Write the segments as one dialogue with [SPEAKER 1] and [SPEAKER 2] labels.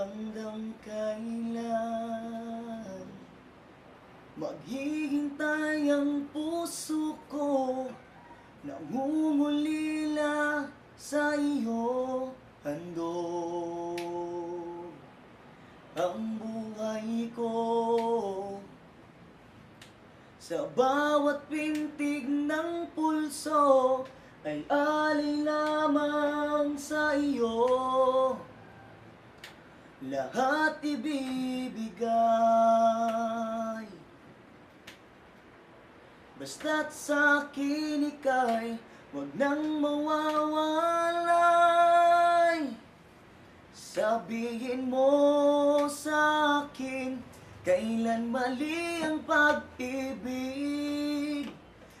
[SPEAKER 1] Hanggang kailan? Maghihintay ang puso ko. Nangungulila sa iyo handog Ang buhay ko. Sa bawat pintig ng pulso Ay alay lamang sa iyo Lahat ibibigay. Basta't sa akin ika'y Huwag nang mawawalay. Sabihin mo sa akin Kailan mali ang pag-ibig?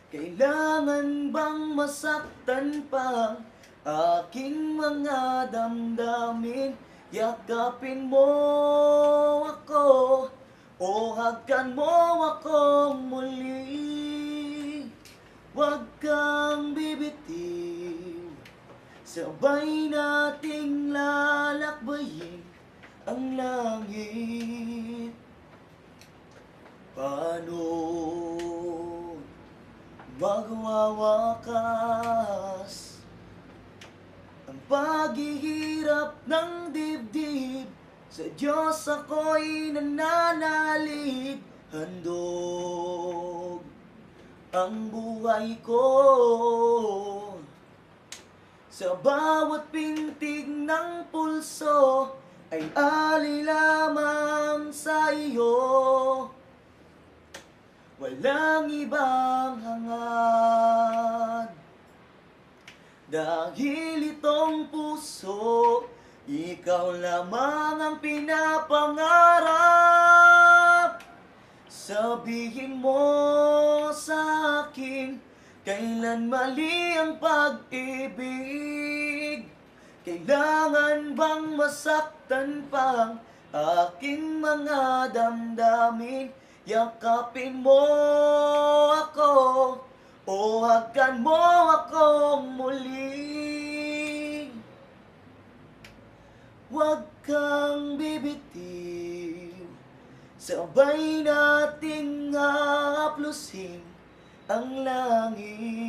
[SPEAKER 1] Kailangan bang masaktan pa Aking mga damdamin Yakapin mo ako O hagkan mo akong muli. Huwag kang bibitiw Sabay nating lalakbayin ang langit. Paano magwawakas Ang paghihirap ng dibdib Sa Diyos ako'y nananalig Handog ang buhay ko. Sa bawat pintig ng pulso Ay lamang sa iyo. Walang ibang hangad. Dahil itong puso Ikaw lamang ang pinapangarap. Sabihin mo sa akin Kailan mali ang pag-ibig? Kailangan bang masaktan pa ang aking mga damdamin? Yakapin mo ako O hagkan mo akong muli Huwag kang bibitiw Sabay nating haplusin ang langit